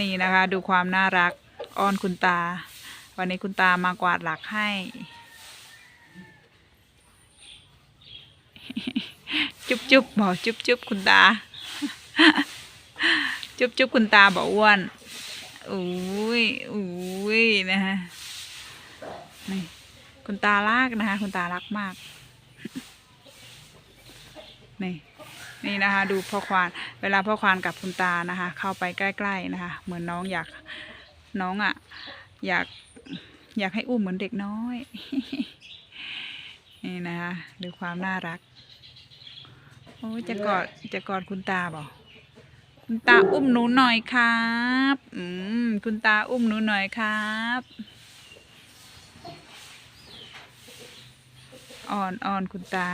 นี่นะคะ ดูความน่ารักอ้อนคุณตา วันนี้คุณตามากวาดหลักให้ จุ๊บจุ๊บบอกจุ๊บจุ๊บคุณตา จุ๊บจุ๊บคุณตาบอกอ้วนอุ้ยอุ้ยนะฮะนี่คุณตารักนะคะ คุณตารักมาก นี่ นี่นะคะ ดูพ่อควานเวลาพ่อควานกับคุณตานะคะ เข้าไปใกล้ๆนะคะ เหมือนน้องอยากน้องอะ่ะ อยากอยากให้อุ้มเหมือนเด็กน้อย นี่นะคะดูความน่ารักโอ้จะกอดจะกอดคุณตาบอกคุณตาอุ้มหนูหน่อยครับ อืม คุณตาอุ้มหนูหน่อยครับอ่อนอ่อนคุณตา